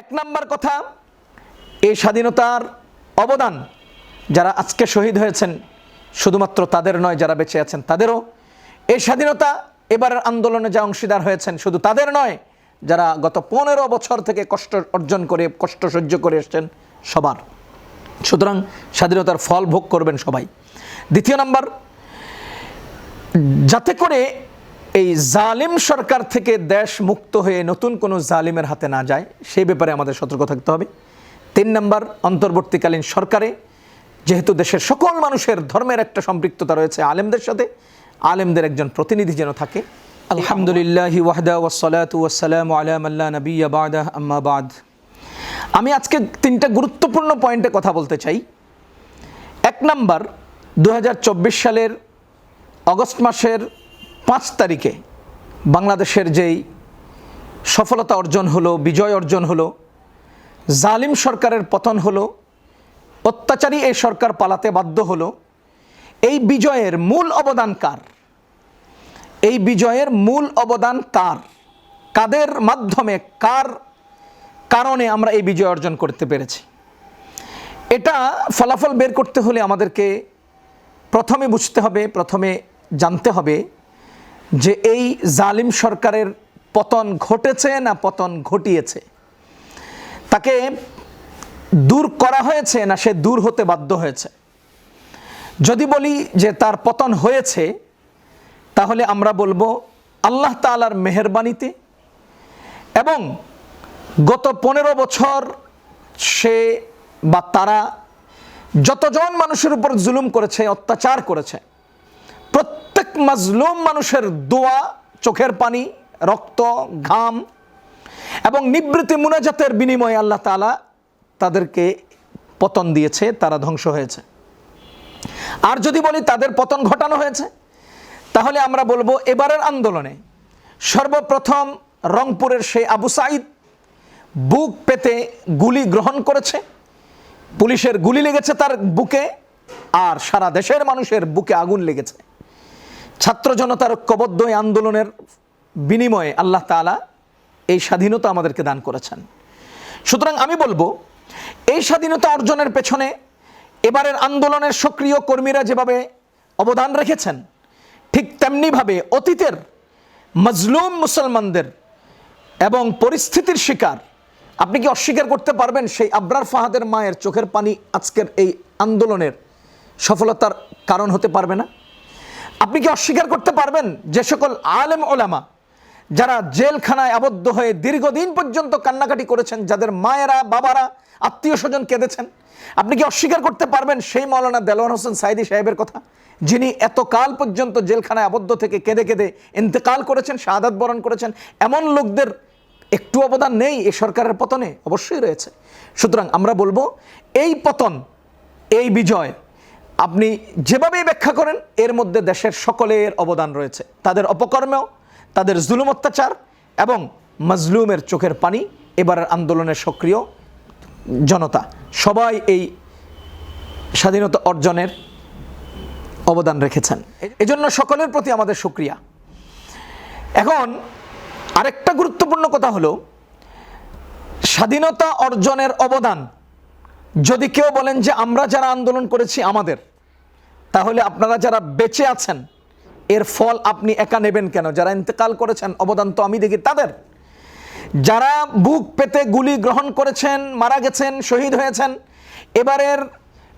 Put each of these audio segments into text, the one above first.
এক নাম্বার কথা, এই স্বাধীনতার অবদান যারা আজকে শহীদ হয়েছেন, শুধুমাত্র তাদের নয় যারা বেঁচে আছেন, তাদেরও। এই স্বাধীনতা এবারের আন্দোলনে যা অংশীদার হয়েছেন, শুধু তাদের নয়, যারা গত পনেরো বছর থেকে কষ্ট অর্জন করে, কষ্ট সহ্য করে এসছেন, সবার। সুতরাং স্বাধীনতার ফল ভোগ করবেন সবাই। দ্বিতীয় নাম্বার, যাতে করে এই জালিম সরকার থেকে দেশ মুক্ত হয়ে নতুন কোনো জালিমের হাতে না যায়, সেই ব্যাপারে আমাদের সতর্ক থাকতে হবে। তিন নম্বর, অন্তর্বর্তীকালীন সরকারে যেহেতু দেশের সকল মানুষের ধর্মের একটা সম্পৃক্ততা রয়েছে আলেমদের সাথে, আলেমদের একজন প্রতিনিধি যেন থাকে। আলহামদুলিল্লাহ ওয়াহদা নবী আবাদা আম্মা বাদ। আমি আজকে তিনটা গুরুত্বপূর্ণ পয়েন্টে কথা বলতে চাই। এক নাম্বার দু সালের অগস্ট মাসের পাঁচ তারিখে বাংলাদেশের যেই সফলতা অর্জন হলো, বিজয় অর্জন হলো, জালিম সরকারের পতন হলো, অত্যাচারী এই সরকার পালাতে বাধ্য হলো, এই বিজয়ের মূল অবদান কার? এই বিজয়ের মূল অবদান কার? কাদের মাধ্যমে, কার কারণে আমরা এই বিজয় অর্জন করতে পেরেছি? এটা ফলাফল বের করতে হলে আমাদেরকে প্রথমে বুঝতে হবে, প্রথমে জানতে হবে যে এই জালিম সরকারের পতন ঘটেছে না পতন ঘটিয়েছে? তাকে দূর করা হয়েছে না সে দূর হতে বাধ্য হয়েছে? যদি বলি যে তার পতন হয়েছে, তাহলে আমরা বলব আল্লাহ তালার মেহরবানিতে এবং গত পনেরো বছর সে বা তারা যতজন মানুষের উপর জুলুম করেছে, অত্যাচার করেছে, প্রত্যেক মাজলুম মানুষের দোয়া, চোখের পানি, রক্ত, ঘাম এবং নিবৃত্তি মুনাজাতের বিনিময়ে আল্লাহ তালা তাদেরকে পতন দিয়েছে, তারা ধ্বংস হয়েছে। আর যদি বলি তাদের পতন ঘটানো হয়েছে, তাহলে আমরা বলব এবারের আন্দোলনে সর্বপ্রথম রংপুরের সেই আবু সাইদ বুক পেতে গুলি গ্রহণ করেছে, পুলিশের গুলি লেগেছে তার বুকে আর সারা দেশের মানুষের বুকে আগুন লেগেছে। ছাত্র জনতার ঐক্যবদ্ধ এই আন্দোলনের বিনিময়ে আল্লাহ তালা এই স্বাধীনতা আমাদেরকে দান করেছেন। সুতরাং আমি বলব, এই স্বাধীনতা অর্জনের পেছনে এবারের আন্দোলনের সক্রিয় কর্মীরা যেভাবে অবদান রেখেছেন, ঠিক তেমনিভাবে অতীতের মজলুম মুসলমানদের এবং পরিস্থিতির শিকার, আপনি কি অস্বীকার করতে পারবেন সেই আবরার ফাহাদের মায়ের চোখের পানি আজকের এই আন্দোলনের সফলতার কারণ হতে পারবে না? আপনি কি অস্বীকার করতে পারবেন যে সকল আলেম ওলামা যারা জেলখানায় আবদ্ধ হয়ে দীর্ঘদিন পর্যন্ত কান্নাকাটি করেছেন, যাদের মায়েরা, বাবারা, আত্মীয় স্বজন কেঁদেছেন? আপনি কি অস্বীকার করতে পারবেন সেই মৌলানা দেলোয়ার হোসেন সাইদি সাহেবের কথা? যিনি এত কাল পর্যন্ত জেলখানায় আবদ্ধ থেকে কেঁদে কেঁদে ইন্তেকাল করেছেন, শাহাদাত বরণ করেছেন, এমন লোকদের একটু অবদান নেই এ সরকারের পতনে? অবশ্যই রয়েছে। সুতরাং আমরা বলব, এই পতন, এই বিজয় আপনি যেভাবেই ব্যাখ্যা করেন, এর মধ্যে দেশের সকলের অবদান রয়েছে। তাদের অপকর্মেও, তাদের জুলুম অত্যাচার এবং মজলুমের চোখের পানি, এবারের আন্দোলনের সক্রিয় জনতা। সবাই এই স্বাধীনতা অর্জনের অবদান রেখেছেন। এজন্য সকলের প্রতি আমাদের সুক্রিয়া। এখন আরেকটা গুরুত্বপূর্ণ কথা হলো, স্বাধীনতা অর্জনের অবদান যদি কেউ বলেন যে আমরা যারা আন্দোলন করেছি আমাদের, তাহলে আপনারা যারা বেঁচে আছেন, এর ফল আপনি একা নেবেন কেন? যারা ইন্তেকাল করেছেন, অবদান তো আমি দেখি তাদের। যারা বুক পেতে গুলি গ্রহণ করেছেন, মারা গেছেন, শহীদ হয়েছেন, এবারের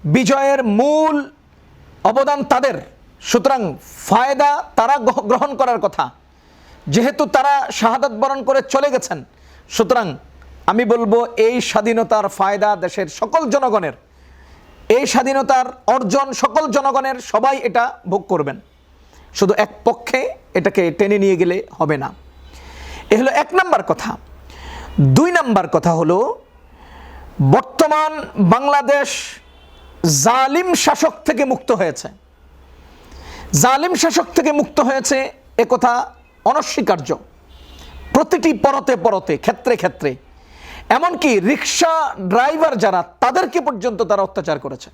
বিজয়ের মূল অবদান তাদের। সুতরাং ফায়দা তারা গ্রহ- গ্রহণ করার কথা। যেহেতু তারা শাহাদাত বরণ করে চলে গেছেন, সুতরাং আমি বলব এই স্বাধীনতার ফায়দা দেশের সকল জনগণের। এই স্বাধীনতার অর্জন সকল জনগণের সবাই এটা ভোগ করবেন। শুধু এক পক্ষে এটাকে টেনে নিয়ে গেলে হবে না। এ হলো এক নাম্বার কথা। দুই নাম্বার কথা হলো, বর্তমান বাংলাদেশ জালিম শাসক থেকে মুক্ত হয়েছে। জালিম শাসক থেকে মুক্ত হয়েছে একথা অনস্বীকার্য। প্রতিটি পরতে পরতে, ক্ষেত্রে ক্ষেত্রে এমনকি রিক্সা ড্রাইভার যারা, তাদেরকে পর্যন্ত তারা অত্যাচার করেছে।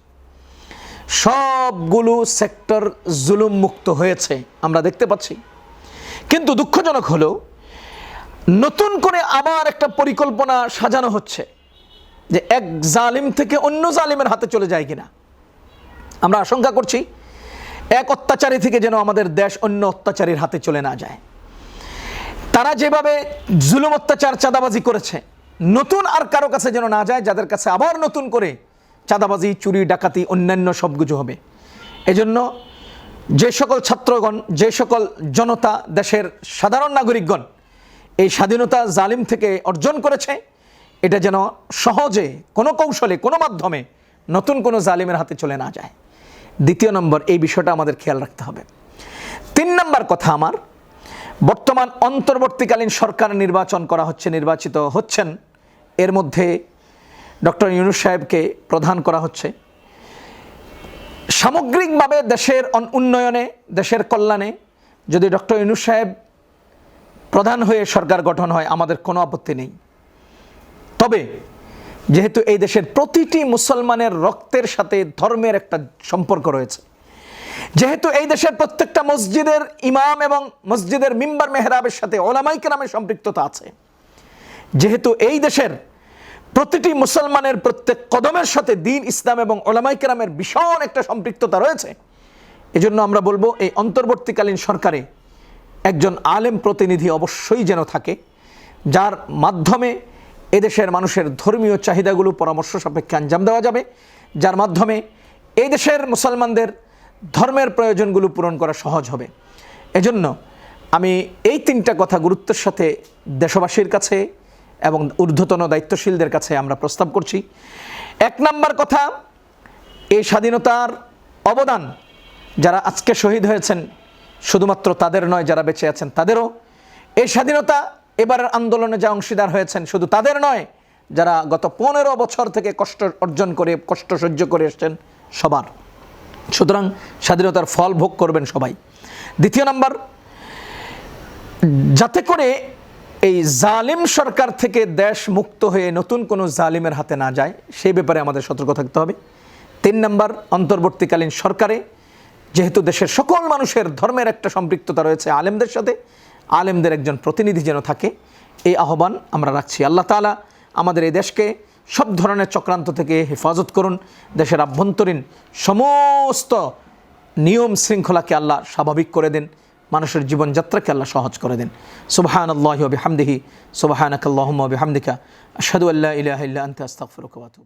সবগুলো সেক্টর জুলুম মুক্ত হয়েছে, আমরা দেখতে পাচ্ছি। কিন্তু দুঃখজনক হলো, নতুন করে আবার একটা পরিকল্পনা সাজানো হচ্ছে, যে এক জালিম থেকে অন্য জালিমের হাতে চলে যায় কিনা। আমরা আশঙ্কা করছি, এক অত্যাচারী থেকে যেন আমাদের দেশ অন্য অত্যাচারীর হাতে চলে না যায়। তারা যেভাবে জুলুম অত্যাচার চাঁদাবাজি করেছে নতুন আর কারও কাছে যেন না যায়, যাদের কাছে আবার নতুন করে চাঁদাবাজি, চুরি, ডাকাতি, অন্যান্য সব কিছু হবে। এজন্য যে সকল ছাত্রগণ, যে সকল জনতা দেশের সাধারণ নাগরিকগণ এই স্বাধীনতা জালিম থেকে অর্জন করেছে, এটা যেন সহজে, কোনো কৌশলে, কোনো মাধ্যমে নতুন কোনো জালিমের হাতে চলে না যায়। দ্বিতীয় নম্বর, এই বিষয়টা আমাদের খেয়াল রাখতে হবে। তিন নম্বর কথা আমার বর্তমান অন্তর্বর্তীকালীন সরকার নির্বাচন করা হচ্ছে, নির্বাচিত হচ্ছেন। এর মধ্যে ডক্টর ইউনুস সাহেবকে প্রধান করা হচ্ছে। সামগ্রিকভাবে দেশের উন্নয়নে, দেশের কল্যাণে যদি ডক্টর ইউনুস সাহেব প্রধান হয়ে সরকার গঠন হয়, আমাদের কোনো আপত্তি নেই। তবে যেহেতু এই দেশের প্রতিটি মুসলমানের রক্তের সাথে ধর্মের একটা সম্পর্ক রয়েছে যেহেতু এই দেশের প্রত্যেকটা মসজিদের ইমাম এবং মসজিদের মিম্বার মেহরাবের সাথে ওলামাই কেরামের সম্পৃক্ততা আছে, যেহেতু এই দেশের প্রতিটি মুসলমানের প্রত্যেক কদমের সাথে দিন ইসলাম এবং ওলামাই কেরামের ভীষণ একটা সম্পৃক্ততা রয়েছে, এজন্য আমরা বলব এই অন্তর্বর্তীকালীন সরকারে একজন আলেম প্রতিনিধি অবশ্যই যেন থাকে, যার মাধ্যমে এদেশের মানুষের ধর্মীয় চাহিদাগুলো পরামর্শ সাপেক্ষে আঞ্জাম দেওয়া যাবে, যার মাধ্যমে এই দেশের মুসলমানদের ধর্মের প্রয়োজনগুলো পূরণ করা সহজ হবে। এজন্য আমি এই তিনটা কথা গুরুত্বের সাথে দেশবাসীর কাছে এবং ঊর্ধ্বতন দায়িত্বশীলদের কাছে আমরা প্রস্তাব করছি। এক নাম্বার কথা, এই স্বাধীনতার অবদান, যারা আজকে শহীদ হয়েছেন, শুধুমাত্র তাদের নয়, যারা বেঁচে আছেন, তাদেরও। এই স্বাধীনতা এবারের আন্দোলনে যা অংশীদার হয়েছেন, শুধু তাদের নয়, যারা গত পনেরো বছর থেকে কষ্ট অর্জন করে, কষ্ট সহ্য করে এসছেন, সবার। সুতরাং স্বাধীনতার ফল ভোগ করবেন সবাই। দ্বিতীয় নাম্বার, যাতে করে এই জালিম সরকার থেকে দেশ মুক্ত হয়ে নতুন কোনো জালিমের হাতে না যায়, সেই ব্যাপারে আমাদের সতর্ক থাকতে হবে। তিন নম্বর, অন্তর্বর্তীকালীন সরকারে যেহেতু দেশের সকল মানুষের ধর্মের একটা সম্পৃক্ততা রয়েছে আলেমদের সাথে, আলেমদের একজন প্রতিনিধি যেন থাকে, এই আহ্বান আমরা রাখছি। আল্লাহ তাআলা আমাদের এই দেশকে সব ধরনের চক্রান্ত থেকে হেফাজত করুন। দেশের আভ্যন্তরীণ সমস্ত নিয়ম শৃঙ্খলাকে আল্লাহ স্বাভাবিক করে দেন। মানুষের জীবনযাত্রাকে আল্লাহ সহজ করে দেন। সুবাহান আল্লাহ হামদিহি সুবাহান আকাল্লাহ হামদিকা আশহাদু আল্লাহ ইলাহা আনতা আতুবু